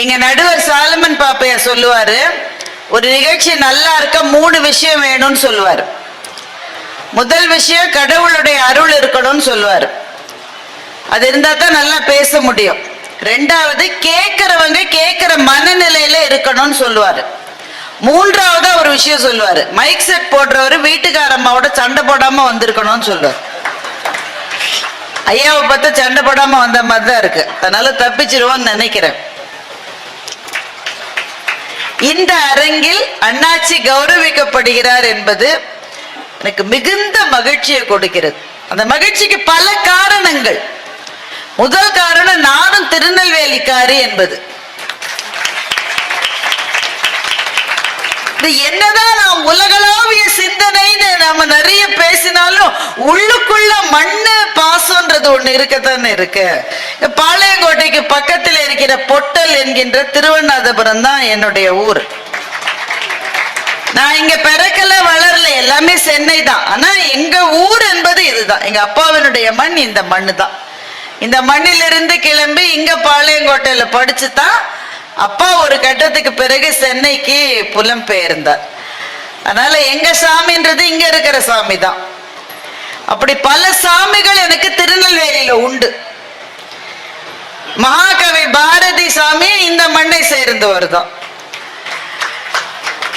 எங்க நடுவர் சாலமன் பாப்பையா சொல்லுவாரு ஒரு நிகழ்ச்சி நல்லா இருக்க மூணு விஷயம் வேணும்னு சொல்லுவார். முதல் விஷயம் கடவுளுடைய அருள் இருக்கணும்னு சொல்லுவார். அது இருந்தா தான் நல்லா பேச முடியும். ரெண்டாவது கேட்கறவங்க கேட்கிற மனநிலையில இருக்கணும்னு சொல்லுவாரு. மூன்றாவது ஒரு விஷயம் சொல்லுவாரு. மைக் செட் போடுறவரு வீட்டுக்கார அம்மாவோட சண்டை போடாம வந்திருக்கணும்னு சொல்லுவார். ஐயாவை பார்த்து சண்டை போடாம வந்த மாதிரி தான் இருக்கு. அதனால தப்பிச்சிருவோம்னு நினைக்கிறேன். இந்த அரங்கில் அண்ணாச்சி கௌரவிக்கப்படுகிறார் என்பது எனக்கு மிகுந்த மகிழ்ச்சியை கொடுக்கிறது. அந்த மகிழ்ச்சிக்கு பல காரணங்கள். முதல் காரணம் நானும் திருநெல்வேலிக்காரி என்பது. என்னதான் நாம் உலகளாவிய சிந்தனைன்னு நாம நிறைய பேசினாலும் உள்ளுக்குள்ள மண்ணு பாசம்ன்றது ஒண்ணு இருக்கத்தானே இருக்கு. பாளையங்கோட்டைக்கு பக்கத்துல இருக்கிற பொட்டல் என்கின்ற திருவண்ணாதபுரம் தான் என்னுடைய ஊர். நான் இங்க பிறக்கல வளரல எல்லாமே சென்னை தான். ஆனா எங்க ஊர் என்பது இதுதான். எங்க அப்பாவினுடைய மண் இந்த மண்ணு தான் இந்த மண்ணிலிருந்து கிளம்பி இங்க பாளையங்கோட்டையில படிச்சு தான் அப்பா ஒரு கட்டத்துக்கு பிறகு சென்னைக்கு புலம்பெயர்ந்தார். அதனால எங்க சாமின்றது இங்க இருக்கிற சாமி தான் அப்படி பல சாமிகள் எனக்கு திருநெல்வேலியில உண்டு. மகாகவி பாரதி சாமி இந்த மண்ணை சேர்ந்தவர் தான்.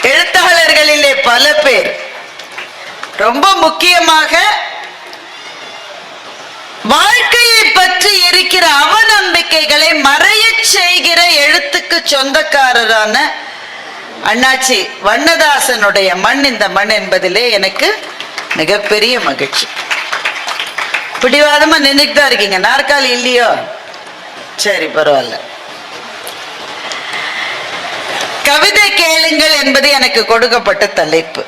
எழுத்தாளர்களிலே பல பேர். ரொம்ப முக்கியமாக வாழ்க்கையை பற்றி இருக்கிற அவநம்பிக்கைகளை மறையச் செய்கிற எழுத்துக்கு சொந்தக்காரரான அண்ணாச்சி வண்ணதாசனுடைய மண் இந்த மண் என்பதிலே எனக்கு மிகப்பெரிய மகிழ்ச்சி. பிடிவாதமா நின்றுட்டு தான் இருக்கீங்க. நாற்காலி இல்லையோ? சரி பரவாயில்ல. கவிதை கேளுங்கள் என்பது எனக்கு கொடுக்கப்பட்ட தலைப்பு.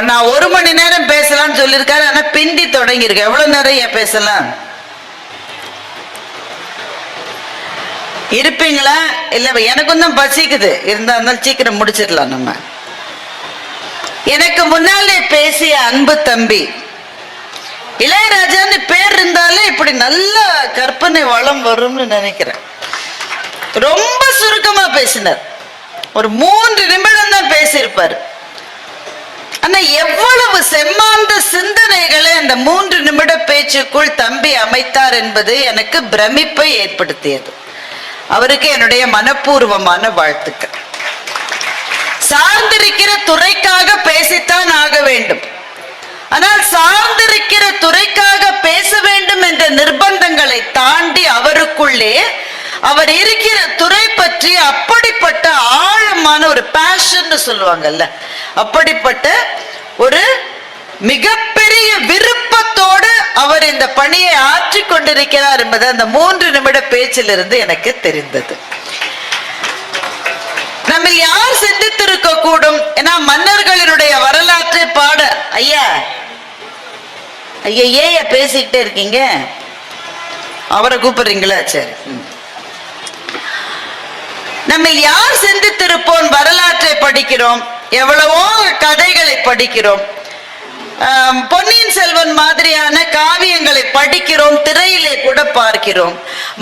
நான் ஒரு மணி நேரம் பேசலாம்னு சொல்லியிருக்காரு ஆனா பிந்தி தொடங்கியிருக்கேன் எவ்வளவு நேரம் ஏன் பேசலாம்? இருப்பீங்களா? இல்ல எனக்கும் தான் பசிக்குது. இருந்தா இருந்தாலும் சீக்கிரம் முடிச்சிடலாம் நம்ம. எனக்கு முன்னாலே பேசிய அன்பு தம்பி இளையராஜான்னு பேர் இருந்தாலே இப்படி நல்ல கற்பனை வளம் வரும்னு நினைக்கிறேன். ரொம்ப சுருக்கமா பேசினார். ஒரு மூன்று நிமிடம் தான் பேசியிருப்பார். ஆனா எவ்வளவு செம்மாந்த சிந்தனைகளை அந்த மூன்று நிமிட பேச்சுக்குள் தம்பி அமைத்தார் என்பது எனக்கு பிரமிப்பை ஏற்படுத்தியது. அவருக்கு என்னுடைய மனப்பூர்வமான வாழ்த்துக்கள். சார்ந்திருக்கிற துறைக்காக பேசித்தான் ஆக வேண்டும். ஆனால் சார்ந்திருக்கிற துறைக்காக பேச வேண்டும் என்ற நிர்பந்தங்களை தாண்டி அவருக்குள்ளே அவர் இருக்கிற துறை பற்றி அப்படிப்பட்ட ஆழமான ஒரு பேஷன் சொல்லுவாங்கல்ல. அப்படிப்பட்ட ஒரு மிகப்பெரிய விருப்பத்தோடு அவர் இந்த பணியை ஆற்றி கொண்டிருக்கிறார் என்பது அந்த மூன்று நிமிட பேச்சிலிருந்து எனக்கு தெரிந்தது. நம்ம யார் சிந்தித்திருக்க கூடும் ஏன்னா மன்னர்களினுடைய வரலாற்றை பாட ஐயா ஐயா ஏன் பேசிக்கிட்டே இருக்கீங்க? அவரை கூப்பிடுறீங்களா? சரி. ம். நம்ம யார் சிந்தித்திருப்போம் வரலாற்றை படிக்கிறோம்? எவ்வளவோ கதைகளை படிக்கிறோம். பொன்னியின் செல்வன் மாதிரியான காவியங்களை படிக்கிறோம் திரையிலே கூட பார்க்கிறோம்.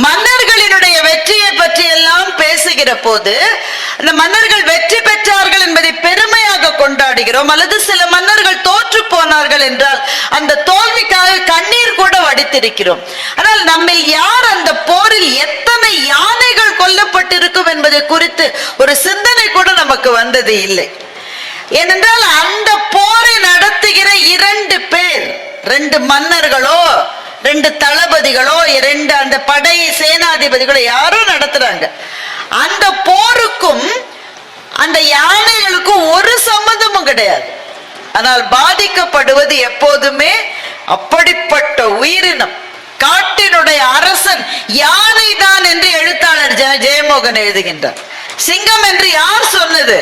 மன்னர்களினுடைய வெற்றியை பற்றி எல்லாம் பேசுகிற போது அந்த மன்னர்கள் வெற்றி பெற்றார்கள் என்பதை பெருமையாக கொண்டாடுகிறோம். அல்லது சில மன்னர்கள் தோற்று போனார்கள் என்றால் அந்த தோல்விக்காக கண்ணீர் கூட வடித்திருக்கிறோம். ஆனால் நம்மில் யார் அந்த போரில் எத்தனை யானைகள் கொல்லப்பட்டிருக்கும் என்பதை குறித்து ஒரு சிந்தனை கூட நமக்கு வந்தது இல்லை. ஏனென்றால் அந்த போரை நடத்துகிற இரண்டு பேர் ரெண்டு மன்னர்களோ ரெண்டு தளபதிகளோ இரண்டு அந்த படை சேனாதிபதிகளோ யாரோ நடத்துறாங்க. அந்த போருக்கும் அந்த யானைகளுக்கும் ஒரு சம்மந்தமும் கிடையாது. ஆனால் பாதிக்கப்படுவது எப்போதுமே அப்படிப்பட்ட உயிரினம். காட்டினுடைய அரசன் யானை தான் என்று எழுத்தாளர் ஜெயமோகன் எழுதுகின்றார். சிங்கம் என்று யார் சொன்னது?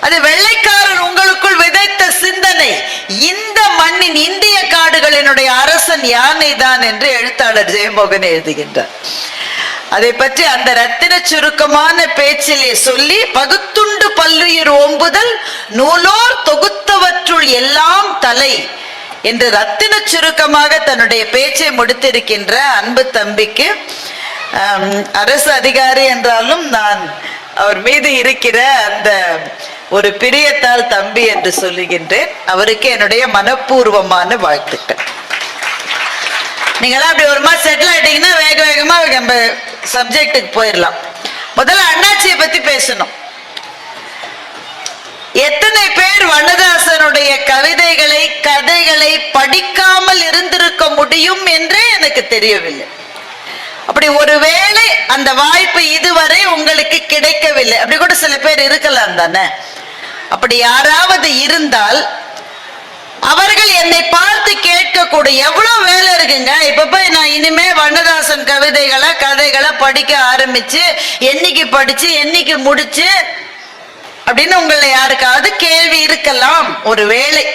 அது வெள்ளைக்காரன் உங்களுக்குள் விதைத்த சிந்தனை. இந்த மண்ணின் இந்திய காடுகளினுடைய அரசன் யானை தான் என்று எழுத்தாளர் ஜெயமோகன் எழுதுகின்றார். அதை பற்றி அந்த ரத்தின சுருக்கமான பேச்சிலே சொல்லி பகுத்துண்டு பல்லுயிர் ஓம்புதல் நூலோர் தொகுத்தவற்றுள் எல்லாம் தலை என்று ரத்தின சுருக்கமாக தன்னுடைய பேச்சை முடித்திருக்கின்ற அன்பு தம்பிக்கு அரசு அதிகாரி என்றாலும் நான் அவர் மீது இருக்கிற அந்த ஒரு பிரியத்தால் தம்பி என்று சொல்லுகின்றேன். அவருக்கு என்னுடைய மனப்பூர்வமான வாழ்த்துக்கள். நீங்களாம் அப்படி ஒரு மாதம் செட்டில் ஆயிட்டீங்கன்னா வேக வேகமா நம்ம சப்ஜெக்டுக்கு போயிடலாம் முதல்ல அண்ணாச்சியை பத்தி பேசணும். எத்தனை பேர் வண்ணதாசனுடைய கவிதைகளை கதைகளை படிக்காமல் இருந்திருக்க முடியும் என்றே எனக்கு தெரியவில்லை. அப்படி ஒருவேளை அந்த வாய்ப்பு இதுவரை உங்களுக்கு கிடைக்கவில்லை. அப்படி கூட சில பேர் இருக்கலாம் தானே? அப்படி யாராவது இருந்தால் அவர்கள் என்னை பார்த்து கேட்கக்கூடிய எவ்வளவு வேலை இருக்குங்க? இப்ப போய் நான் இனிமே வண்ணதாசன் கவிதைகளை கதைகளை படிக்க ஆரம்பிச்சு என்னைக்கு படிச்சு என்னைக்கு முடிச்சு அப்படின்னு உங்களை யாருக்காவது கேள்வி இருக்கலாம். ஒரு வேலை.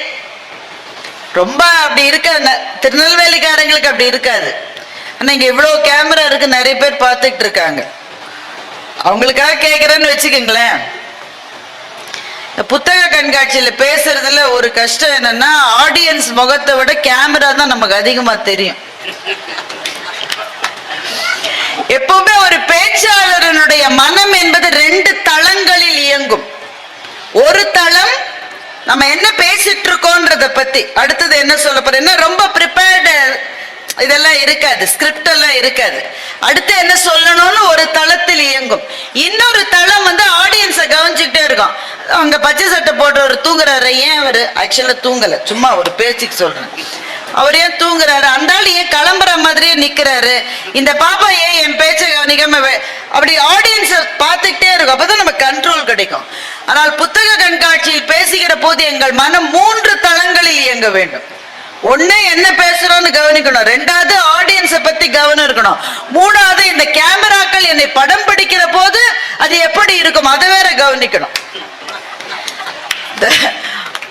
ரொம்ப அப்படி இருக்காது திருநெல்வேலிக்காரங்களுக்கு அப்படி இருக்காது. ஆனா இங்க இவ்வளவு கேமரா இருக்கு நிறைய பேர் பார்த்துக்கிட்டு இருக்காங்க. அவங்களுக்காக கேட்குறேன்னு வச்சுக்கோங்களேன். புத்தக கண்காட்சியில பேசுறதுல ஒரு கஷ்டம் என்னன்னா ஆடியன்ஸ் முகத்தை விட கேமரா தான் நமக்கு அதிகமா தெரியும். எப்பவுமே ஒரு பேச்சாளரனுடைய மனம் என்பது ரெண்டு தளங்களில் இயங்கும். ஒரு தளம் நம்ம என்ன பேசிட்டு இருக்கோன்றத பத்தி அடுத்தது என்ன சொல்ல போறேன்? ரொம்ப ப்ரிப்பேர்டு இதெல்லாம் இருக்காது ஸ்கிரிப்ட் எல்லாம் இருக்காது. அடுத்து என்ன சொல்லணும்னு ஒரு தளத்தில் இயங்கும். இன்னொரு தளம் வந்து ஆடியன்ஸை கவனிச்சுக்கிட்டே இருக்கும். அங்க பச்சை சட்டை போட்டவர் தூங்குறாரு. ஏன் அவரு? ஆக்சுவலா தூங்கல. சும்மா ஒரு பேச்சுக்கு சொல்றேன். அவர் ஏன் தூங்குறாரு? அந்த ஆள் ஏன் கிளம்புற மாதிரியே நிக்கிறாரு. இந்த பாப்பா ஏன் என் பேச்சை கவனிக்காம வே- அப்படி ஆடியன்ஸ பார்த்துக்கிட்டே இருக்கும். அப்பதான் நம்ம கண்ட்ரோல் கிடைக்கும். ஆனால் புத்தக கண்காட்சியில் பேசுகிற போது எங்கள் மனம் மூன்று தளங்களில் இயங்க வேண்டும். ஒண்ணு என்ன பேசுறோம்னு கவனிக்கணும். ரெண்டாவது ஆடியன்ஸை பத்தி கவனம் இருக்கணும். மூணாவது இந்த கேமராக்கள் என்னை படம் பிடிக்கிற போது அது எப்படி இருக்கும்? அதை வேற கவனிக்கணும்.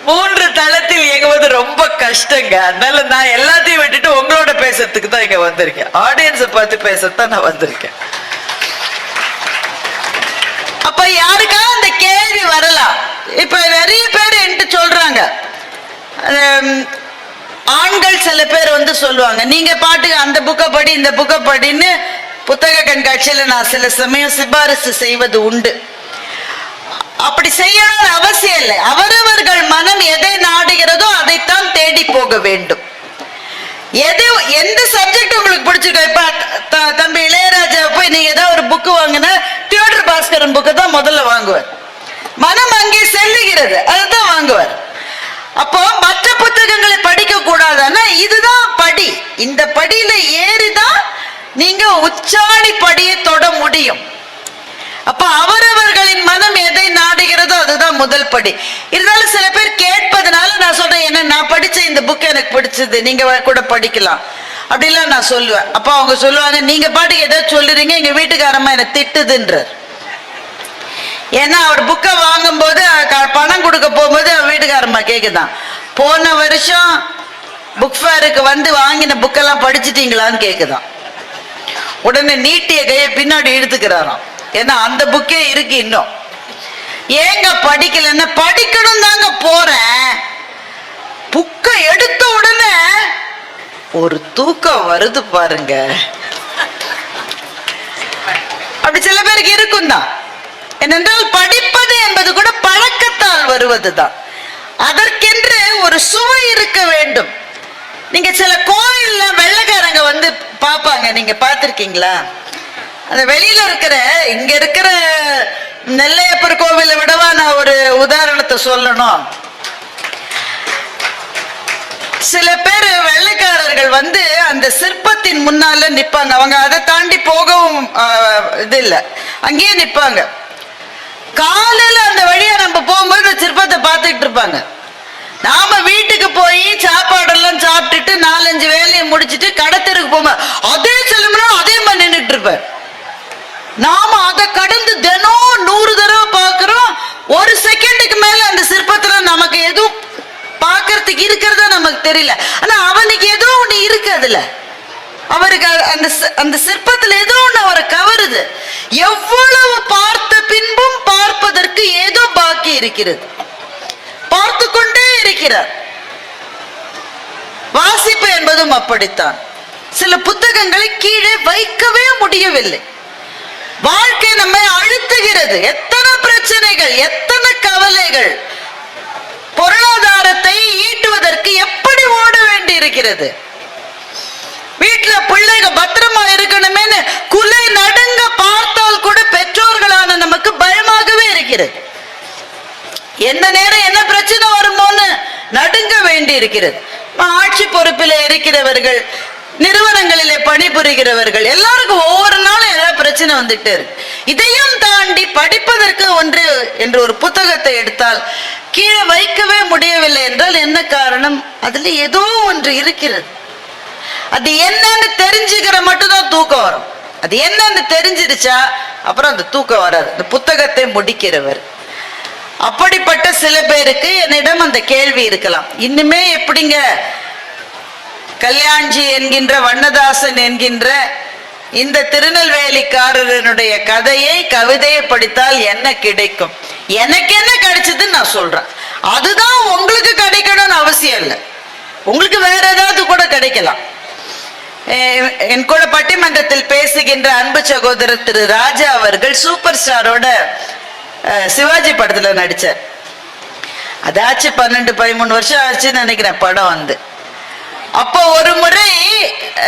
மூன்று தளத்தில் இயங்குவது ரொம்ப கஷ்டங்க. அதனால நான் எல்லாத்தையும் விட்டுட்டு உங்களோட பேசுறதுக்கு தான் இங்க வந்திருக்கேன். ஆடியன்ஸை பார்த்து பேசத்தான் நான் வந்திருக்கேன். அப்ப யாருக்கா அந்த கேள்வி வரலாம். இப்ப நிறைய பேர் என்கிட்ட சொல்றாங்க. ஆண்கள் சில பேர் வந்து சொல்லுவாங்க நீங்க பாட்டு அந்த புக்கை படி இந்த புக்கை படின்னு புத்தக கண்காட்சியில நான் சில சமயம் சிபாரிசு செய்வது உண்டு. அப்படி செய்யணும்னு அவசியம் இல்லை. அவரவர்கள் மனம் எதை நாடுகிறதோ அதைத்தான் தேடி போக வேண்டும். எது எந்த சப்ஜெக்ட் உங்களுக்கு பிடிச்சிருக்கோ இப்ப த- தம்பி இளையராஜா போய் நீங்க ஏதாவது ஒரு புக்கு வாங்கினா தியோடர் பாஸ்கரன் புக்கு தான் முதல்ல வாங்குவார். மனம் அங்கே செல்லுகிறது அதுதான் வாங்குவார். அப்போ மற்ற புத்தகங்களை படிக்க கூடாதுன்னா இதுதான் படி. இந்த படியில ஏறிதான் நீங்க உச்சாணி படியை தொட முடியும். அப்ப அவரவர்களின் மனம் எதை நாடுகிறதோ அதுதான் முதல் படி. இருந்தாலும் சில பேர் கேட்பதனால நான் சொல்றேன் என்ன நான் படிச்ச இந்த புக் எனக்கு பிடிச்சது. நீங்க கூட படிக்கலாம். அப்படிலாம் நான் சொல்லுவேன். அப்ப அவங்க சொல்லுவாங்க நீங்க பாட்டுக்கு ஏதோ சொல்லுறீங்க எங்க வீட்டுக்காரம்மா என்ன திட்டுதுன்றார். ஏன்னா அவர் புக்கை வாங்கும்போது க- பணம் கொடுக்க போகும்போது அவர் வீட்டுக்காரம்மா கேக்குதான். போன வருஷம் புக் ஃபேருக்கு வந்து வாங்கின புக்கெல்லாம் படிச்சிட்டீங்களான்னு கேக்குதான். உடனே நீட்டிய கையை பின்னாடி இழுத்துக்கிறாராம். ஏன்னா அந்த புக்கே இருக்கு இன்னும். ஏங்க படிக்கலன்னா படிக்கணும் தாங்க போறேன். புக்கை எடுத்த உடனே ஒரு தூக்கம் வருது பாருங்க. அப்படி சில பேருக்கு இருக்கும் தான் என்னென்றால் படிப்பது என்பது கூட பழக்கத்தால் வருவதுதான். அதற்கென்று ஒரு சுவை இருக்க வேண்டும். நீங்க சில கோயில்ல வெள்ளைக்காரங்க வந்து பாப்பாங்க நீங்க பார்த்திருக்கீங்களா? அந்த வெளியில இருக்கிற இங்க இருக்கிற நெல்லையப்பர் கோவிலை விடவா நான் ஒரு உதாரணத்தை சொல்லணும். சில பேர் வெள்ளைக்காரர்கள் வந்து அந்த சிற்பத்தின் முன்னால நிப்பாங்க. அவங்க அதை தாண்டி போகவும் இது இல்லை. அங்கேயே நிப்பாங்க. காலையில அந்த வழியா நம்ம போகும்போது அந்த சிற்பத்தை பார்த்துக்கிட்டு இருப்பாங்க. நாம வீட்டுக்கு போய் சாப்பாடெல்லாம் சாப்பிட்டுட்டு நாலஞ்சு வேலையை முடிச்சிட்டு கடத்தருக்கு போகும்போது அதே சிலம்பரம் அதே மாதிரி நின்றுட்டு இருப்பேன் நாம அதை கடந்து தினம் நூறு தடவை பார்க்கிறோம். ஒரு செகண்டுக்கு மேல அந்த சிற்பத்துல நமக்கு எதுவும் பார்க்கறதுக்கு இருக்கிறதா நமக்கு தெரியல. ஆனா அவனுக்கு ஏதோ ஒண்ணு இருக்கு அதுல அவருக்கு அந்த அந்த சிற்பத்துல ஏதோ ஒண்ணு அவரை கவருது. எவ்வளவு பார்த்த பின்பும் பார்ப்பதற்கு ஏதோ பாக்கி இருக்கிறது. பார்த்து கொண்டே இருக்கிறார். வாசிப்பு என்பதும் அப்படித்தான். சில புத்தகங்களை கீழே வைக்கவே முடியவில்லை. வாழ்க்கை நம்மை அழுத்துகிறது. எத்தனை பிரச்சனைகள் எத்தனை கவலைகள். பொருளாதாரத்தை ஈட்டுவதற்கு எப்படி ஓட வேண்டி இருக்கிறது வீட்டுல பிள்ளைங்க பத்திரமா இருக்கணுமேனு குலை நடுங்க பார்த்தால் கூட பெற்றோர்களான நமக்கு பயமாகவே இருக்கிறது. எந்த நேரம் என்ன பிரச்சனை வருமோன்னு நடுங்க வேண்டி இருக்கிறது ஆட்சி பொறுப்பில் இருக்கிறவர்கள் நிறுவனங்களிலே பணிபுரிகிறவர்கள் எல்லாருக்கும் ஒவ்வொரு நாளும் ஏதாவது பிரச்சனை வந்துட்டு இருக்கு. இதையும் தாண்டி படிப்பதற்கு ஒன்று என்று ஒரு புத்தகத்தை எடுத்தால் கீழே வைக்கவே முடியவில்லை என்றால் என்ன காரணம்? அதுல ஏதோ ஒன்று இருக்கிறது. அது என்னன்னு தெரிஞ்சுக்கிற மட்டும்தான் தூக்கம் வரும். அது என்னன்னு தெரிஞ்சிருச்சா அப்புறம் அந்த தூக்கம் வராது. அந்த புத்தகத்தை முடிக்கிறவர். அப்படிப்பட்ட சில பேருக்கு என்னிடம் அந்த கேள்வி இருக்கலாம். இன்னுமே எப்படிங்க கல்யாண்ஜி என்கின்ற வண்ணதாசன் என்கின்ற இந்த திருநெல்வேலிக்காரனுடைய கதையை கவிதையை படித்தால் என்ன கிடைக்கும்? எனக்கு என்ன கிடைச்சதுன்னு நான் சொல்றேன். அதுதான் உங்களுக்கு கிடைக்கணும்னு அவசியம் இல்லை. உங்களுக்கு வேற ஏதாவது கூட கிடைக்கலாம். என் கூட பட்டிமன்றத்தில் பேசுகின்ற அன்பு சகோதரர் திரு ராஜா அவர்கள் சூப்பர் ஸ்டாரோட சிவாஜி படத்துல நடிச்சார். அதாச்சு பன்னெண்டு பதிமூணு வருஷம் ஆச்சுன்னு நினைக்கிறேன் படம் வந்து. அப்போ ஒரு முறை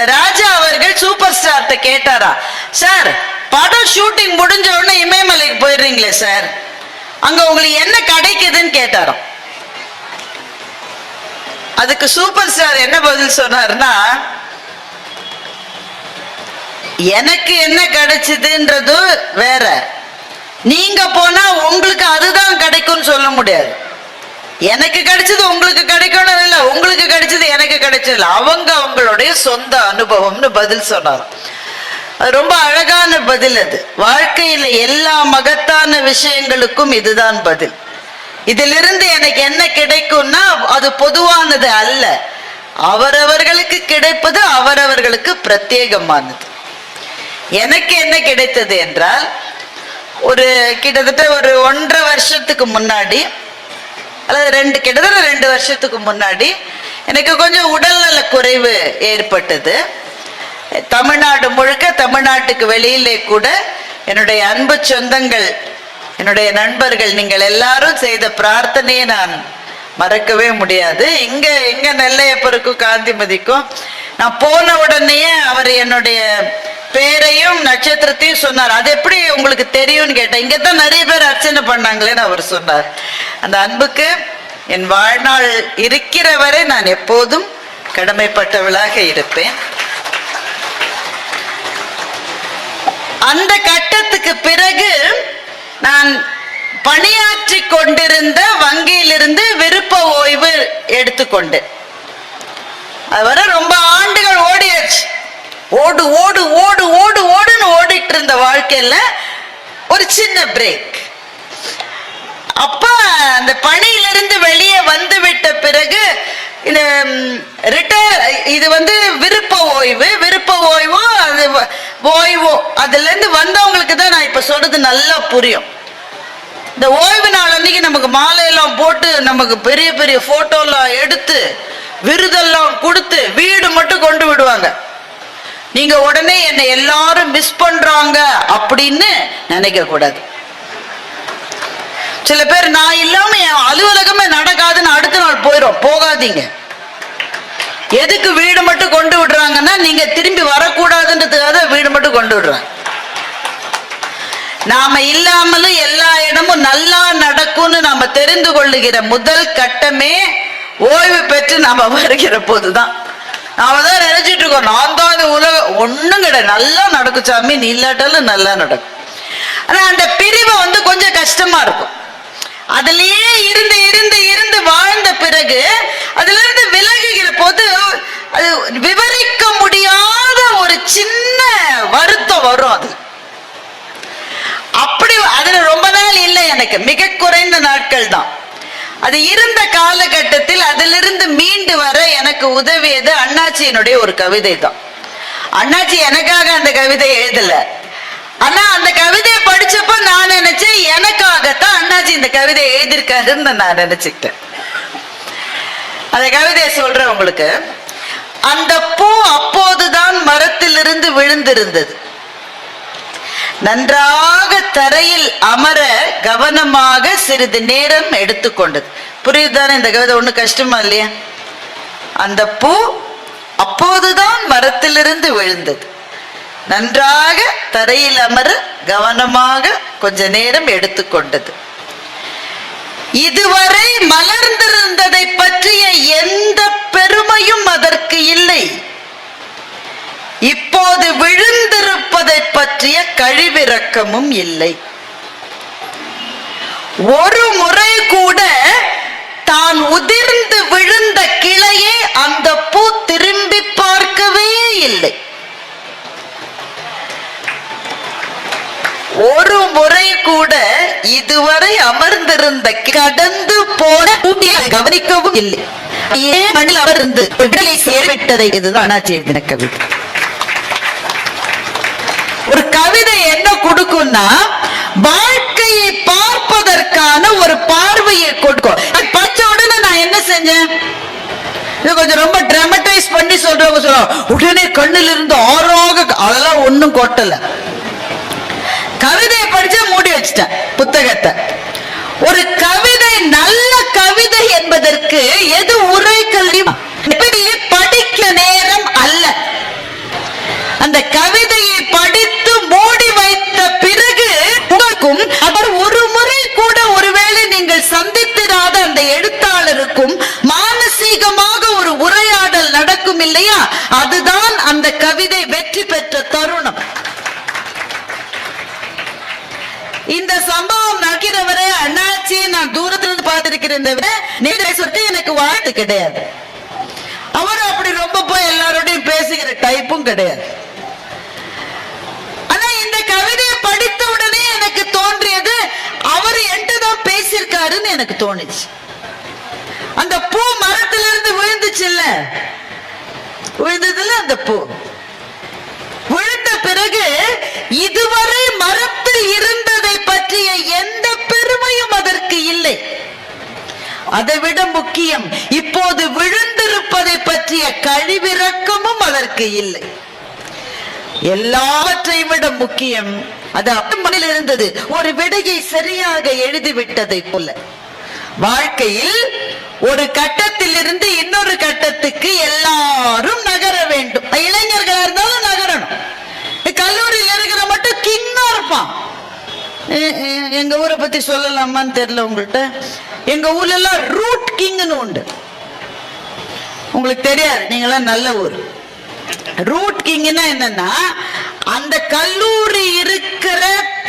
ராஜா அவர்கள் சூப்பர் ஸ்டார்ட்ட கேட்டாரா சார் படம் ஷூட்டிங் முடிஞ்ச உடனே இமயமலைக்கு போயிடுறீங்களே சார்? அங்க உங்களுக்கு என்ன கிடைக்குதுன்னு கேட்டாராம். அதுக்கு சூப்பர் ஸ்டார் என்ன பதில் சொன்னார்னா எனக்கு என்ன கிடைச்சதுன்றது வேற. நீங்க போனா உங்களுக்கு அதுதான் கிடைக்கும்னு சொல்ல முடியாது. எனக்கு கிடைச்சது உங்களுக்கு கிடைக்கணும் இல்ல உங்களுக்கு கிடைச்சது எனக்கு கிடைச்சது இல்லை அவங்க அவங்களுடைய சொந்த அனுபவம்னு பதில் சொன்னார். ரொம்ப அழகான பதில் அது. வாழ்க்கையில எல்லா மகத்தான விஷயங்களுக்கும் இதுதான் பதில். இதிலிருந்து எனக்கு என்ன கிடைக்கும்னா அது பொதுவானது அல்ல. அவரவர்களுக்கு கிடைப்பது அவரவர்களுக்கு பிரத்யேகமானது. எனக்கு என்ன கிடைத்தது என்றால் ஒரு கிட்டத்தட்ட ஒரு ஒன்றரை வருஷத்துக்கு முன்னாடி அல்லது ரெண்டு கிட்டத்தட்ட ரெண்டு வருஷத்துக்கு முன்னாடி எனக்கு கொஞ்சம் உடல்நல குறைவு ஏற்பட்டது. தமிழ்நாடு முழுக்க தமிழ்நாட்டுக்கு வெளியிலே கூட என்னுடைய அன்பு சொந்தங்கள் என்னுடைய நண்பர்கள் நீங்கள் எல்லாரும் செய்த பிரார்த்தனையை நான் மறக்கவே முடியாது. இங்க எங்க நெல்லையப்பருக்கும் காந்திமதிக்கும் நான் போன உடனேயே அவர் என்னுடைய பேரையும் நட்சத்திரத்தையும் சொன்னார். அது எப்படி உங்களுக்கு தெரியும்னு கேட்டேன். இங்கே தான் நிறைய பேர் அர்ச்சனை பண்ணாங்களேன்னு அவர் சொன்னார். அந்த அன்புக்கு என் வாழ்நாள் இருக்கிற வரை நான் எப்போதும் கடமைப்பட்டவளாக இருப்பேன். அந்த கட்டத்துக்கு பிறகு நான் பணியாற்றி கொண்டிருந்த வங்கியிலிருந்து விருப்ப ஓய்வு எடுத்துக்கொண்டு. அது வர ரொம்ப ஆண்டுகள் ஓடியாச்சு. ஓடு ஓடு ஓடு ஓடு ஓடுன்னு ஓடிட்டு இருந்த வாழ்க்கையில ஒரு சின்ன பிரேக் அப்ப அந்த பணியிலிருந்து வெளியே வந்து விட்ட பிறகு இந்த ரிட்டையர் இது வந்து விருப்ப ஓய்வு விருப்ப ஓய்வோ அது வ- ஓய்வோ அதுல இருந்து வந்தவங்களுக்கு தான் நான் இப்ப சொல்றது நல்லா புரியும். இந்த ஓய்வு நாள் அன்னைக்கு நமக்கு மாலையெல்லாம் போட்டு நமக்கு பெரிய பெரிய ஃபோட்டோலாம் எடுத்து விருதெல்லாம் கொடுத்து வீடு மட்டும் கொண்டு விடுவாங்க. நீங்க உடனே என்னை எல்லாரும் மிஸ் பண்றாங்க அப்படின்னு நினைக்க கூடாது. சில பேர் நான் இல்லாம என் அலுவலகமே நடக்காதுன்னு அடுத்த நாள் போயிடும் போகாதீங்க. எதுக்கு வீடு மட்டும் கொண்டு விடுறாங்கன்னா நீங்க திரும்பி வரக்கூடாதுன்றதுக்காக வீடு மட்டும் கொண்டு விடுறாங்க நாம இல்லாமலும் எல்லா இடமும் நல்லா நடக்கும்னு நாம தெரிந்து கொள்ளுகிற முதல் கட்டமே ஓய்வு பெற்று நாம வருகிற போதுதான். நாம தான் நினைச்சிட்டு இருக்கோம் நான் தான் இந்த உலகம் ஒண்ணும் கிடையாது. நல்லா நடக்கும் சாமி நீ இல்லாட்டாலும் நல்லா நடக்கும். ஆனா அந்த பிரிவு வந்து கொஞ்சம் கஷ்டமா இருக்கும். அதுலயே இருந்து இருந்து இருந்து வாழ்ந்த பிறகு அதுல இருந்து விலகுகிற போது அது விவரிக்க முடியாத ஒரு சின்ன வருத்தம் வரும் அது அப்படி அதுல ரொம்ப நாள் இல்லை எனக்கு. மிக குறைந்த நாட்கள் தான். அது இருந்த காலகட்டத்தில் அதிலிருந்து மீண்டு வர எனக்கு உதவியது அண்ணாச்சியினுடைய ஒரு கவிதை தான். அண்ணாச்சி எனக்காக அந்த கவிதை எழுதல. ஆனா அந்த கவிதையை படிச்சப்ப நான் நினைச்சேன் எனக்காகத்தான் அண்ணாச்சி இந்த கவிதை எழுதியிருக்காருன்னு நான் நினைச்சுக்கிட்டேன். அந்த கவிதையை சொல்றேன் உங்களுக்கு. அந்த பூ அப்போதுதான் மரத்திலிருந்து விழுந்திருந்தது. நன்றாக தரையில் அமர கவனமாக சிறிது நேரம் எடுத்துக்கொண்டது. புரியுதுதானே இந்த கவிதை ஒண்ணு கஷ்டமா இல்லையா? அந்த பூ அப்போதுதான் மரத்திலிருந்து விழுந்தது. நன்றாக தரையில் அமர கவனமாக கொஞ்ச நேரம் எடுத்துக்கொண்டது. இதுவரை மலர்ந்திருந்ததை பற்றிய எந்த பெருமையும் அதற்கு இல்லை. இப்போது விழுந்திருப்பதை பற்றிய கழிவிறக்கமும் இல்லை. ஒரு முறை கூட தான் உதிர்ந்து விழுந்த கிளையை அந்த பூ திரும்பி பார்க்கவே இல்லை. ஒரு முறை கூட இதுவரை அமர்ந்திருந்த கடந்து போன பூட்டியை கவனிக்கவும் இல்லை. ஏன் மண்ணில் அமர்ந்து விடலை சேர்விட்டதை இதுதான் அண்ணாச்சி எழுதின கவிதை ஒரு கவிதை என்ன கொடுக்கும்னா வாழ்க்கையை பார்ப்பதற்கான ஒரு பார்வையை கொடுக்கும். அது படிச்ச உடனே நான் என்ன செஞ்சேன்? இது கொஞ்சம் ரொம்ப டிராமடைஸ் பண்ணி சொல்றவங்க சொல்லுவாங்க உடனே கண்ணில் இருந்து ஆறாக அதெல்லாம் ஒன்றும் கொட்டல. கவிதையை படிச்சா மூடி வச்சிட்டேன் புத்தகத்தை. ஒரு கவிதை நல்ல கவிதை என்பதற்கு எது உரை கல்வி படிக்க நேரம் அல்ல அந்த கவிதையை படித்து மூடி வைத்த பிறகு உங்களுக்கும் அவர் ஒரு முறை கூட ஒருவேளை நீங்கள் சந்தித்திராத அந்த எழுத்தாளருக்கும் மானசீகமாக ஒரு உரையாடல் நடக்கும் இல்லையா அதுதான் அந்த கவிதை வெற்றி பெற்ற தருணம் இந்த சம்பவம் நடக்கிறவரை அண்ணாச்சி நான் தூரத்துல இருந்து பார்த்திருக்கிறேன் தவிர எனக்கு வாழ்த்து கிடையாது. அவரும் அப்படி ரொம்ப போய் எல்லாரோடையும் பேசுகிற டைப்பும் கிடையாது. ஆனா இந்த கவிதையை படித்த உடனே எனக்கு தோன்றியது அவர் என்கிட்ட தான் பேசியிருக்காருன்னு எனக்கு தோணுச்சு. அந்த பூ மரத்துல இருந்து விழுந்துச்சுல்ல விழுந்ததுல அந்த பூ விழுந்த பிறகு இதுவரை மரத்தில் இருந்ததை பற்றிய எந்த பெருமையும் அதற்கு இல்லை அதை விட முக்கியம் இப்போது விழுந்திருப்பதை பற்றிய கழிவிறக்கமும் அதற்கு இல்லை. எல்லாவற்றையும் விட முக்கியம் அது அப்பனில் இருந்தது. ஒரு விடையை சரியாக எழுதிவிட்டதை போல. வாழ்க்கையில் ஒரு கட்டத்தில் இருந்து இன்னொரு கட்டத்துக்கு எல்லாரும் நகர வேண்டும். இளைஞர்களா இருந்தாலும் நகரணும். கல்லூரியில் இருக்கிற மட்டும் கிங்கா இருப்பான். எங்க ஊரை பத்தி சொல்லலாமான்னு தெரியல உங்கள்கிட்ட எங்க ஊர்ல எல்லாம் ரூட் கிங்னு உண்டு. உங்களுக்கு தெரியாது நீங்களாம் நல்ல ஊர். ரூட் கிங்னா என்னன்னா அந்த கல்லூரி இருக்கிற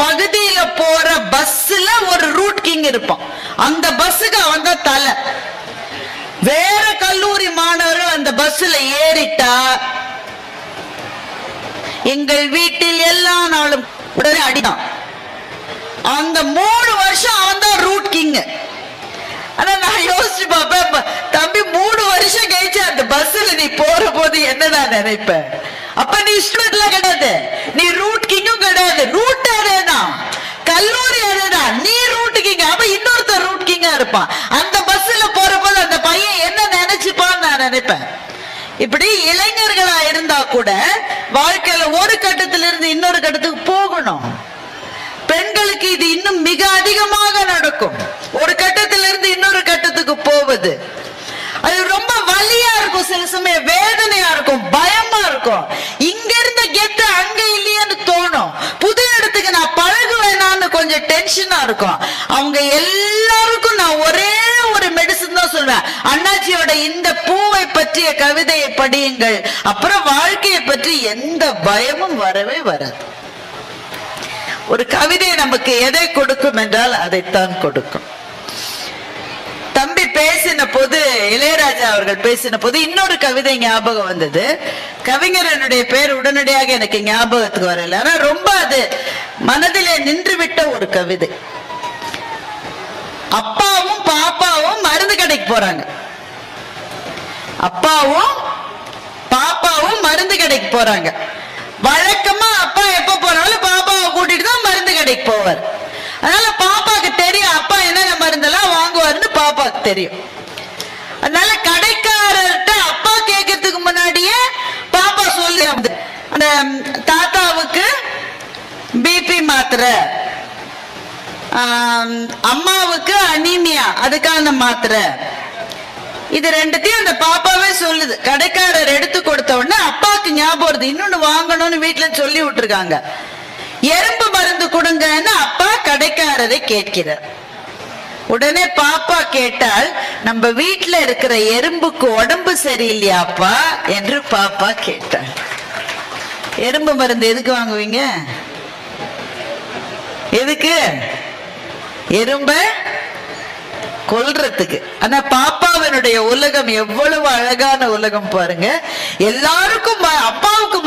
பகுதியில போற பஸ்ல ஒரு ரூட் கிங் இருப்பான். அந்த பஸ்ஸுக்கு அவன் தான் தலை. வேற கல்லூரி மாணவர்கள் அந்த பஸ்ல ஏறிட்டா எங்கள் வீட்டில் எல்லா நாளும் உடனே அடிதான். அந்த மூணு வருஷம் அவன் தான் ரூட் கிங் ஆனா நான் யோசிச்சு பார்ப்பேன். தம்பி மூணு வருஷம் கழிச்சு அந்த பஸ்ல நீ போற போது என்ன நான் நினைப்பேன்? அப்ப நீ ஸ்டூடெண்ட்ல கிடையாது. நீ ரூட் கிங்கும் கிடையாது. ரூட் அதேதான். கல்லூரி அதேதான். நீ ரூட் கிங் அப்ப இன்னொருத்தர் ரூட் கிங்கா இருப்பான். அந்த பஸ்ல போற போது அந்த பையன் என்ன நினைச்சுப்பான்னு நான் நினைப்பேன். இப்படி இளைஞர்களா இருந்தா கூட வாழ்க்கையில ஒரு கட்டத்திலிருந்து இன்னொரு கட்டத்துக்கு போகணும். பெண்களுக்கு இது இன்னும் மிக அதிகமாக நடக்கும். ஒரு கட்டத்திலிருந்து இன்னொரு கட்டத்துக்கு போவது. அது ரொம்ப வலியா இருக்கும் சில சமயம் வேதனையா இருக்கும் பயமா இருக்கும். இங்க இருந்த கெத்து அங்க இல்லையேன்னு தோணும். புது இடத்துக்கு நான் பழகுவேனான்னு கொஞ்சம் டென்ஷனா இருக்கும். அவங்க எல்லாருக்கும் நான் ஒரே ஒரு மெடிசன் தான் சொல்வேன். அண்ணாச்சியோட இந்த பூவை பற்றிய கவிதையை படியுங்கள். அப்புறம் வாழ்க்கையை பற்றி எந்த பயமும் வரவே வராது. ஒரு கவிதை நமக்கு எதை கொடுக்கும் என்றால் அதைத்தான் கொடுக்கும். தம்பி பேசின போது இளையராஜா அவர்கள் பேசின போது இன்னொரு கவிதை ஞாபகம் வந்தது. கவிஞரனுடைய பேர் உடனடியாக எனக்கு ஞாபகத்துக்கு வரல. ஆனா ரொம்ப அது மனதிலே நின்று விட்ட ஒரு கவிதை. அப்பாவும் பாப்பாவும் மருந்து கடைக்கு போறாங்க. அப்பாவும் பாப்பாவும் மருந்து கடைக்கு போறாங்க. வழக்கமா அப்பா எப்ப போனாலும் பாப்பாவை கூட்டிட்டு தான் மருந்து கடைக்கு போவார். அதனால பாப்பாக்கு தெரியும் அப்பா என்னென்ன மருந்தெல்லாம் வாங்குவாருன்னு பாப்பாக்கு தெரியும். அதனால கடைக்காரர்கிட்ட அப்பா கேட்கறதுக்கு முன்னாடியே பாப்பா சொல்லி அந்த தாத்தாவுக்கு பிபி மாத்திரை. அம்மாவுக்கு அனீமியா அதுக்கான மாத்திரை. இது ரெண்டுத்தையும் அந்த பாப்பாவே சொல்லுது. கடைக்காரர் எடுத்து கொடுத்த உடனே அப்பாவுக்கு ஞாபகம் வருது. இன்னொன்னு வாங்கணும்னு வீட்டுல சொல்லி விட்டுருக்காங்க. எறும்பு மருந்து கொடுங்கன்னு அப்பா கடைக்காரரை கேட்கிறார். உடனே பாப்பா கேட்டால் நம்ம வீட்டுல இருக்கிற எறும்புக்கு உடம்பு சரியில்லையாப்பா என்று பாப்பா கேட்டாள். எறும்பு மருந்து எதுக்கு வாங்குவீங்க? எதுக்கு? எறும்ப கொல்றதுக்கு. ஆனா பாப்பாவினுடைய உலகம் எவ்வளவு அழகான உலகம் பாருங்க. எல்லாருக்கும் அப்பாவுக்கு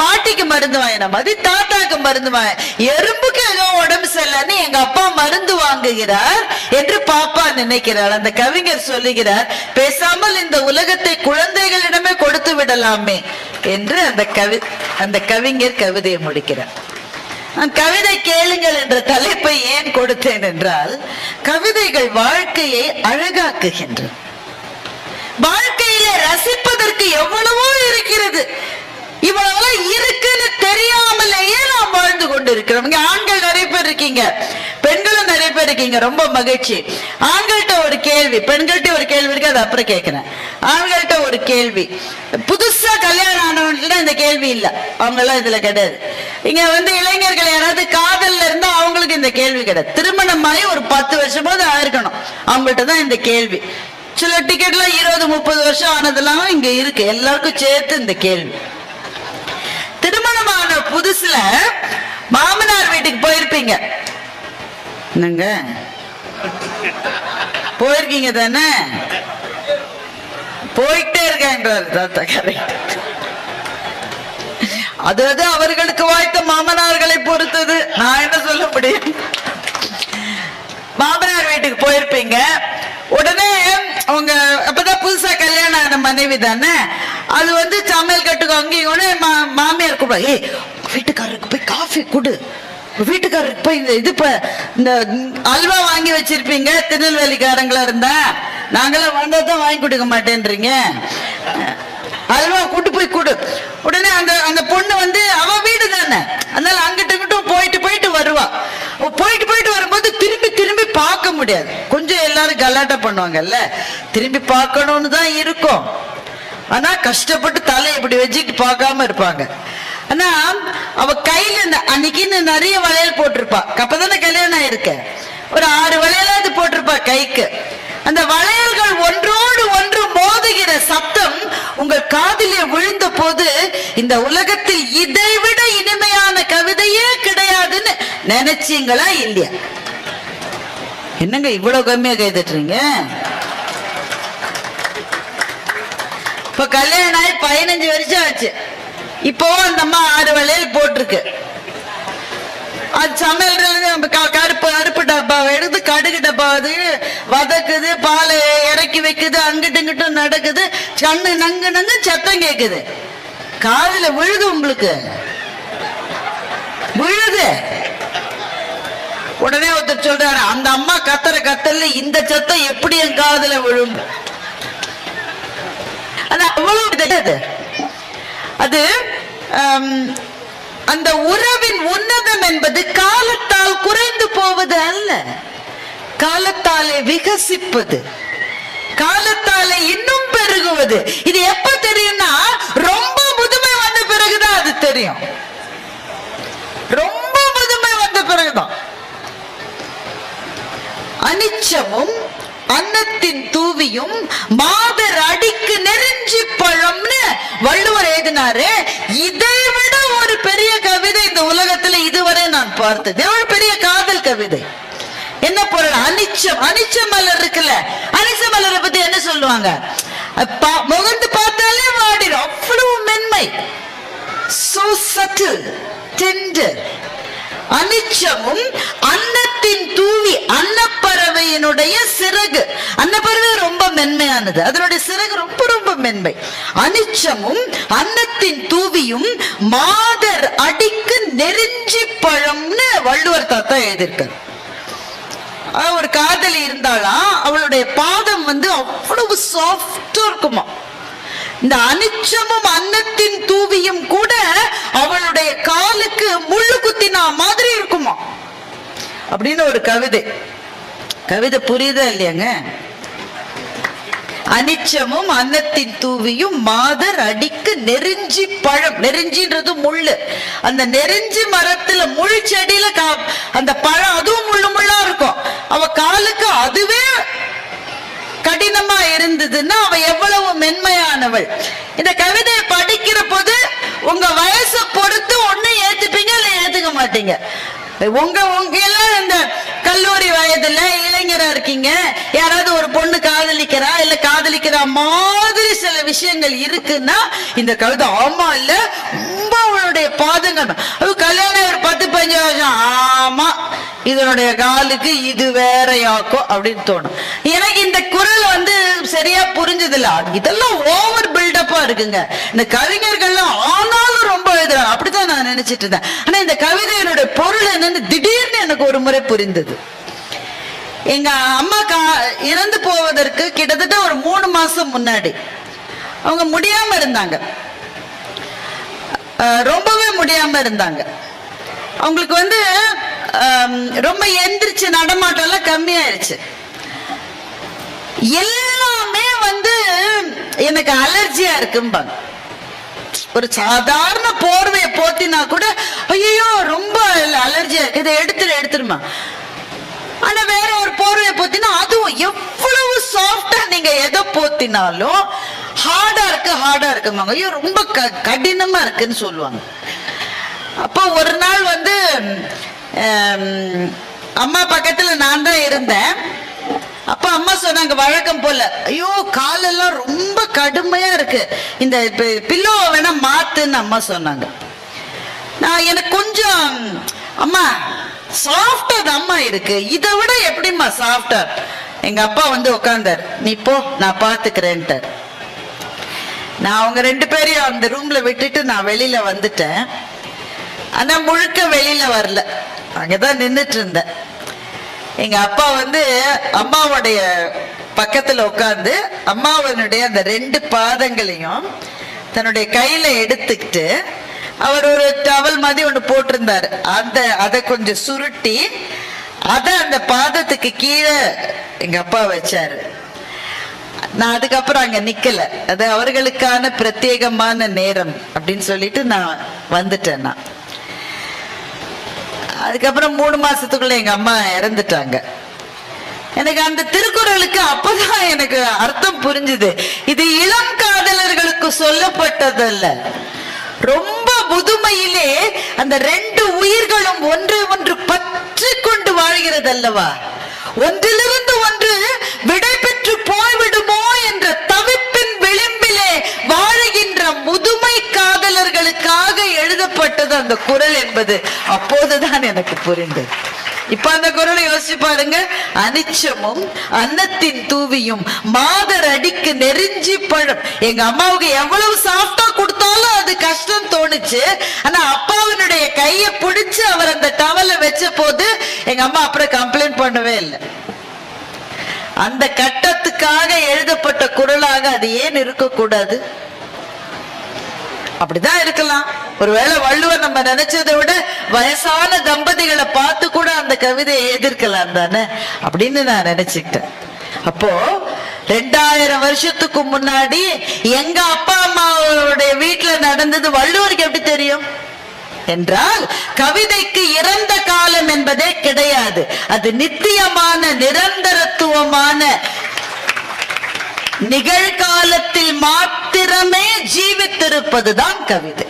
பாட்டிக்கு மருந்து வாங்கின மாதிரி தாத்தாக்கு மருந்து வாங்க எறும்புக்கு ஏதோ உடம்பு சரியில்லைன்னு எங்க அப்பா மருந்து வாங்குகிறார் என்று பாப்பா நினைக்கிறார் அந்த கவிஞர் சொல்லுகிறார் பேசாமல் இந்த உலகத்தை குழந்தைகளிடமே கொடுத்து விடலாமே என்று அந்த கவி அந்த கவிஞர் கவிதையை முடிக்கிறார். கவிதை கேளுங்கள் என்ற தலைப்பை ஏன் கொடுத்தேன் என்றால் கவிதைகள் வாழ்க்கையை அழகாக்குகின்றன. வாழ்க்கையில ரசிப்பதற்கு எவ்வளவோ இருக்கிறது. இவ்வளவு இருக்குன்னு தெரியாமலேயே நாம் வாழ்ந்து கொண்டிருக்கிறோம். இங்க ஆண்கள் நிறைய பேர் இருக்கீங்க. பெண்களும் நிறைய பேர் இருக்கீங்க. ரொம்ப மகிழ்ச்சி. ஆண்கள்கிட்ட ஒரு கேள்வி. பெண்கள்கிட்ட ஒரு கேள்வி இருக்கு அது அப்புறம் கேட்கிறேன். ஆண்கள்கிட்ட ஒரு கேள்வி. புதுசா கல்யாணம் ஆனவங்கள்ட்ட இந்த கேள்வி இல்ல. அவங்க எல்லாம் இதுல கிடையாது. இங்க வந்து இளைஞர்கள் யாராவது காதல்ல இருந்தா அவங்களுக்கு இந்த கேள்வி கிடையாது. திருமணமாயி ஒரு பத்து வருஷமாவது ஆயிருக்கணும். அவங்கள்ட்ட தான் இந்த கேள்வி. சில டிக்கெட்லாம் இருபது முப்பது வருஷம் ஆனதெல்லாம் இங்க இருக்கு. எல்லாருக்கும் சேர்த்து இந்த கேள்வி. திருமணமான புதுசுல மாமனார் வீட்டுக்கு போயிருப்பீங்க. என்னங்க? போயிருக்கீங்க தானே? போயிட்டே இருக்கேன்றாரு தாத்தா கரெக்ட் அதாவது அவர்களுக்கு வாய்த்த மாமனார்களை பொறுத்தது. நான் என்ன சொல்ல முடியும்? மாமனார் வீட்டுக்கு போயிருப்பீங்க. உடனே அவங்க அப்பதான் புதுசா கல்யாணம் ஆன மனைவி தானே? அது வந்து சமையல் கட்டுக்கு அங்கேயும் மா- மாமியார் கூட ஏய் வீட்டுக்காரருக்கு போய் காஃபி கொடு. வீட்டுக்காரருக்கு போய் இந்த இது இப்போ இந்த அல்வா வாங்கி வச்சிருப்பீங்க திருநெல்வேலிக்காரங்களா இருந்தா? நாங்களாம் வந்தால் தான் வாங்கி கொடுக்க மாட்டேன்றீங்க. அல்வா கூட்டு போய் கொடு. உடனே அந்த அந்த பொண்ணு வந்து அவ வீடு தானே. அதனால அங்கிட்டு இங்கிட்டும் போயிட்டு போயிட்டு வருவா. போயிட்டு போயிட்டு வரும்போது திரும்பி திரும்பி பார்க்க முடியாது. கொஞ்சம் எல்லாரும் கலாட்டா பண்ணுவாங்கல்ல. திரும்பி பார்க்கணும்னு தான் இருக்கும். ஆனா கஷ்டப்பட்டு தலை இப்படி வச்சுட்டு பார்க்காம இருப்பாங்க. ஆனா அவ கையில ந- அன்னைக்குன்னு நிறைய வளையல் போட்டிருப்பா. அப்பதானே கல்யாணம் ஆயிருக்க. ஒரு ஆறு வளையலாவது போட்டிருப்பா கைக்கு. அந்த வளையல்கள் ஒன்றோடு ஒன்று மோதுகிற சத்தம் உங்கள் காதிலே விழுந்த போது இந்த உலகத்தில் இதை விட இனிமையான கவிதையே கிடையாதுன்னு நினைச்சீங்களா இல்லையா? என்னங்க இவ்வளவு கம்மியா கைதட்டுறீங்க? இப்ப கல்யாணம் ஆகி பதினஞ்சு வருஷம் ஆச்சு. இப்போ அந்த அம்மா ஆறு வளையல் போட்டிருக்கு. அது சமையல் கருப்பு அருப்பு டப்பாவை எடுத்து கடுகு டப்பா அது வதக்குது பாலை இறக்கி வைக்குது அங்கிட்டு இங்கிட்டும் நடக்குது. கண்ணு நங்கு நங்கு சத்தம் கேக்குது. காதுல விழுது உங்களுக்கு. விழுது. உடனே ஒருத்தர் சொல்றாரு அந்த அம்மா கத்துற கத்தல்ல இந்த சத்தம் எப்படி என் காதுல விழும்? அது அவ்வளவு அது அந்த உறவின் உன்னதம் என்பது காலத்தால் குறைந்து போவது அல்ல. காலத்தாலே விகசிப்பது. காலத்தாலே இன்னும் பெருகுவது. இது எப்ப தெரியும்னா ரொம்ப முதுமை வந்த பிறகுதான் அது தெரியும். ரொம்ப முதுமை வந்த பிறகுதான். அனிச்சமும் அன்னத்தின் தூவியும் மாதர் அடிக்கு நெருஞ்சி பழம்னு வள்ளுவர் எழுதினாரு. இதை விட ஒரு பெரிய கவிதை இந்த உலகத்துல இதுவரை நான் பார்த்தது. ஒரு பெரிய காதல் கவிதை. என்ன பொருள்? அனிச்சம். அனிச்ச மலர் இருக்குல்ல? அனிச்ச மலரை பத்தி என்ன சொல்லுவாங்க? முகந்து பார்த்தாலே வாடிடும். அவ்வளவு மென்மை. சோ சட்டில் டெண்டர் அனிச்சமும் அன்னத்தின் தூவி அன்னப்பறவையினுடைய சிறகு. அன்னப்பறவை ரொம்ப மென்மையானது. அதனுடைய சிறகு ரொம்ப ரொம்ப மென்மை. அனிச்சமும் அன்னத்தின் தூவியும் மாதர் அடிக்கு நெருஞ்சி பழம்னு வள்ளுவர் தாத்தா எழுதியிருக்காரு. ஒரு காதலி இருந்தாலாம் அவளுடைய பாதம் வந்து அவ்வளவு சாஃப்டா இருக்குமா. இந்த அனிச்சமும் அன்னத்தின் தூவியும் கூட அவளுடைய காலுக்கு முள்ளு குத்தினா மாதிரி இருக்குமா? அப்படின்னு ஒரு கவிதை. கவிதை புரியுதா இல்லையாங்க? அனிச்சமும் அன்னத்தின் தூவியும் மாதர் அடிக்கு நெருஞ்சி பழம். நெருஞ்சின்றது முள்ளு. அந்த நெருஞ்சி மரத்துல முள் செடியில கா- அந்த பழம் அதுவும் முள்ளு முள்ளா இருக்கும். அவ காலுக்கு அதுவே கடினமா இருந்ததுன்னா அவ எவ்வளவு மென்மையானவள். இந்த கவிதையை படிக்கிற போது உங்க வயசை பொறுத்து ஒண்ணு ஏத்துப்பீங்க இல்ல ஏத்துக்க மாட்டீங்க? உங்க உங்க எல்லாம் இந்த கல்லூரி வயதுல இளைஞரா இருக்கீங்க. யாராவது ஒரு பொண்ணு காதலிக்கிறா இல்ல காதலிக்கிறா மாதிரி சில விஷயங்கள் இருக்குன்னா இந்த கவிதை ஆமா இல்ல ரொம்ப அவளுடைய பாதங்கள். கல்யாணம் பதினஞ்சு வருஷம் ஆமா இதனுடைய காலுக்கு இது வேறையாக்கோ அப்படின்னு தோணும். எனக்கு இந்த குரல் வந்து சரியா புரிஞ்சதில்ல. இதெல்லாம் ஓவர் பில்டப்பா இருக்குங்க. இந்த கவிஞர்கள்லாம் ஆனாலும் ரொம்ப எழுதுறாங்க. அப்படித்தான் நான் நினைச்சிட்டு இருந்தேன். ஆனா இந்த கவிதையினுடைய பொருள் என்னன்னு திடீர்னு எனக்கு ஒரு முறை புரிந்தது. எங்க அம்மா கா இறந்து போவதற்கு கிட்டத்தட்ட ஒரு மூணு மாசம் முன்னாடி. அவங்க முடியாம இருந்தாங்க. ரொம்பவே முடியாம இருந்தாங்க. அவங்களுக்கு வந்து ரொம்ப எந்திரிச்சு நடமாட்டம் எல்லாம் கம்மியாயிருச்சு. எல்லாமே வந்து எனக்கு அலர்ஜியா இருக்கும்பாங்க. ஒரு சாதாரண போர்வையை போத்தினா கூட ஐயோ ரொம்ப அலர்ஜியா இருக்கு. இதை எடுத்துரு எடுத்துருமா. ஆனா வேற ஒரு போர்வையை போத்தினா அதுவும் எவ்வளவு சாஃப்டா நீங்க எதை போத்தினாலும் ஹார்டா இருக்கு ஹார்டா இருக்குமாங்க ஐயோ ரொம்ப க- கடினமா இருக்குன்னு சொல்லுவாங்க. அப்போ ஒரு நாள் வந்து அம்மா பக்கத்துல நான் தான் இருந்தேன். அப்ப அம்மா சொன்னாங்க வழக்கம் போல. ஐயோ காலெல்லாம் ரொம்ப கடுமையா இருக்கு. இந்த பில்லோவை வேணா மாத்துன்னு அம்மா சொன்னாங்க. நான் எனக்கு கொஞ்சம் அம்மா சாஃப்டா அம்மா இருக்கு. இதை விட எப்படிம்மா சாஃப்டா எங்க அப்பா வந்து உட்காந்தார் நீ போ நான் பாத்துக்கிறேன்ட்டார். நான் அவங்க ரெண்டு பேரையும் அந்த ரூம்ல விட்டுட்டு நான் வெளியில வந்துட்டேன். ஆனா முழுக்க வெளியில வரல. அங்கதான் நின்றுட்டு இருந்தேன் எங்க அப்பா வந்து அம்மாவுடைய பக்கத்துல உட்காந்து அம்மாவனுடைய அந்த ரெண்டு பாதங்களையும் தன்னுடைய கையில எடுத்துக்கிட்டு அவர் ஒரு டவல் மாதிரி ஒன்று போட்டிருந்தாரு. அந்த அதை கொஞ்சம் சுருட்டி அதை அந்த பாதத்துக்கு கீழே எங்க அப்பா வச்சாரு. நான் அதுக்கப்புறம் அங்க நிக்கல. அது அவர்களுக்கான பிரத்யேகமான நேரம் அப்படின்னு சொல்லிட்டு நான் வந்துட்டேன் நான். அதுக்கப்புறம் மூணு மாசத்துக்குள்ள எங்க அம்மா இறந்துட்டாங்க. எனக்கு அந்த திருக்குறளுக்கு அப்பதான் எனக்கு அர்த்தம் புரிஞ்சுது. இது இளம் காதலர்களுக்கு சொல்லப்பட்டதல்ல. ரொம்ப முதுமையிலே அந்த ரெண்டு உயிர்களும் ஒன்று ஒன்று பற்றி கொண்டு வாழ்கிறது அல்லவா ஒன்றிலிருந்து ஒன்று விடை பெற்று போய்விடுமோ என்ற காதலர்களுக்காக எழுதப்பட்டது அந்த குரல் என்பது அப்போதுதான் எனக்கு புரிந்தது. இப்ப அந்த குரலை யோசிச்சு பாருங்க. அனிச்சமும் அன்னத்தின் தூவியும் மாதர் அடிக்கு நெறிஞ்சி பழம். எங்க அம்மாவுக்கு எவ்வளவு சாஃப்டா கொடுத்தாலும் அது கஷ்டம் தோணுச்சு. ஆனா அப்பாவினுடைய கையை பிடிச்சு அவர் அந்த டவலை வச்ச போது எங்க அம்மா அப்புறம் கம்ப்ளைண்ட் பண்ணவே இல்லை. அந்த கட்டத்துக்காக எழுதப்பட்ட குரலாக அது ஏன் இருக்கக்கூடாது? அப்படிதான் இருக்கலாம். ஒருவேளை வள்ளுவர் நம்ம நினைச்சதை விட வயசான தம்பதிகளை பார்த்து கூட அந்த கவிதையை எதிர்க்கலாம் தானே? அப்படின்னு நான் நினைச்சுக்கிட்டேன். அப்போ ரெண்டாயிரம் வருஷத்துக்கு முன்னாடி எங்க அப்பா அம்மாவுடைய வீட்டுல நடந்தது வள்ளுவருக்கு எப்படி தெரியும்? என்றால் கவிதைக்கு இறந்த காலம் என்பதே கிடையாது. அது நித்தியமான நிரந்தரத்துவமான நிகழ்காலத்தில் மாத்திரமே ஜீவித்திருப்பதுதான் கவிதை.